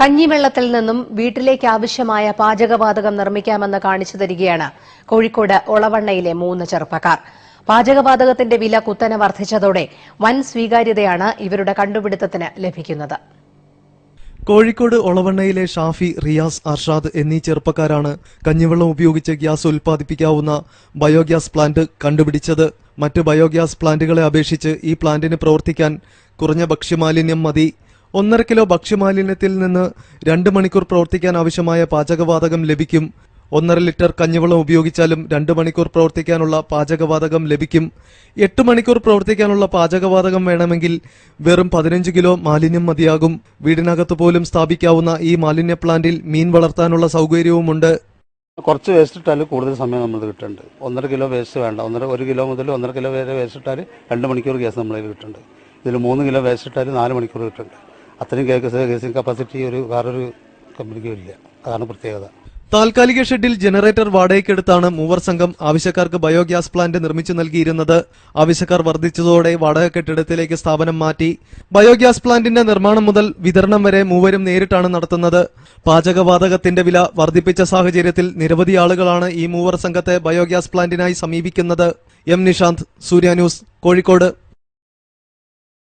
കഞ്ഞിവെള്ളത്തിൽ നിന്നും വീട്ടിലേക്ക് ആവശ്യമായ പാചകവാതകം നിർമ്മിക്കാമെന്ന് കാണിച്ചു തരികയാണ് കോഴിക്കോട് ഒളവണ്ണയിലെ മൂന്ന് ചെറുപ്പക്കാർ. പാചകവാതകത്തിന്റെ വില കുത്തനെ വർദ്ധിച്ചതോടെ വൻ സ്വീകാര്യതയാണ് ഇവരുടെ കണ്ടുപിടുത്തത്തിന് ലഭിക്കുന്നത്. കോഴിക്കോട് ഒളവണ്ണയിലെ ഷാഫി റിയാസ് അർഷാദ് എന്നീ ചെറുപ്പക്കാരാണ് കഞ്ഞിവെള്ളം ഉപയോഗിച്ച് ഗ്യാസ് ഉൽപ്പാദിപ്പിക്കാവുന്ന ബയോഗ്യാസ് പ്ലാന്റ് കണ്ടുപിടിച്ചത്. മറ്റ് ബയോഗ്യാസ് പ്ലാന്റുകളെ അപേക്ഷിച്ച് ഈ പ്ലാന്റിന് പ്രവർത്തിക്കാൻ കുറഞ്ഞ ഭക്ഷ്യമാലിന്യം മതി ഒന്നര കിലോ ഭക്ഷ്യമാലിന്യത്തിൽ നിന്ന് രണ്ട് മണിക്കൂർ പ്രവർത്തിക്കാൻ ആവശ്യമായ പാചകവാതകം ലഭിക്കും. ഒന്നര ലിറ്റർ കഞ്ഞിവെള്ളം ഉപയോഗിച്ചാലും രണ്ട് മണിക്കൂർ പ്രവർത്തിക്കാനുള്ള പാചകവാതകം ലഭിക്കും. എട്ട് മണിക്കൂർ പ്രവർത്തിക്കാനുള്ള പാചകവാതകം വേണമെങ്കിൽ വെറും പതിനഞ്ച് കിലോ മാലിന്യം മതിയാകും. വീടിനകത്ത് പോലും സ്ഥാപിക്കാവുന്ന ഈ മാലിന്യ പ്ലാന്റിൽ മീൻ വളർത്താനുള്ള സൗകര്യവുമുണ്ട്. കുറച്ച് വേസ്റ്റ് ഇട്ടാൽ കൂടുതൽ സമയം നമ്മൾ കിട്ടുന്നുണ്ട്. ഒന്നര കിലോ വേസ്റ്റ് വേണ്ട. ഒന്നര ഒരു കിലോ മുതൽ ഒന്നര കിലോ വരെ വേസ്റ്റ് ഇട്ടാൽ രണ്ട് മണിക്കൂർ ഗ്യാസ് നമ്മളിൽ കിട്ടുന്നുണ്ട്. ഇതിൽ മൂന്ന് കിലോ വേസ്റ്റ് ഇട്ടാൽ നാല് മണിക്കൂർ കിട്ടുന്നുണ്ട്. അത്രയും കേസിംഗ് കപ്പാസിറ്റി ഒരു വേറൊരു കമ്പനിക്കും ഇല്ല. അതാണ് പ്രത്യേകത. താൽക്കാലിക ഷെഡിൽ ജനറേറ്റർ വാടകയ്ക്കെടുത്താണ് മൂവർ സംഘം. ആവശ്യക്കാർക്ക് ബയോഗ്യാസ് പ്ലാന്റ് നിർമ്മിച്ചു നൽകിയിരുന്നത്. ആവശ്യക്കാർ വർദ്ധിച്ചതോടെ വാടക കെട്ടിടത്തിലേക്ക് സ്ഥാപനം മാറ്റി. ബയോഗ്യാസ് പ്ലാന്റിന്റെ നിർമ്മാണം മുതൽ വിതരണം വരെ മൂവരും നേരിട്ടാണ് നടത്തുന്നത്. പാചകവാതകത്തിന്റെ വില വർദ്ധിപ്പിച്ച സാഹചര്യത്തിൽ നിരവധി ആളുകളാണ് ഈ മൂവർ സംഘത്തെ ബയോഗ്യാസ് പ്ലാന്റിനായി സമീപിക്കുന്നത്. M Nishanth Surya news Kozhikode.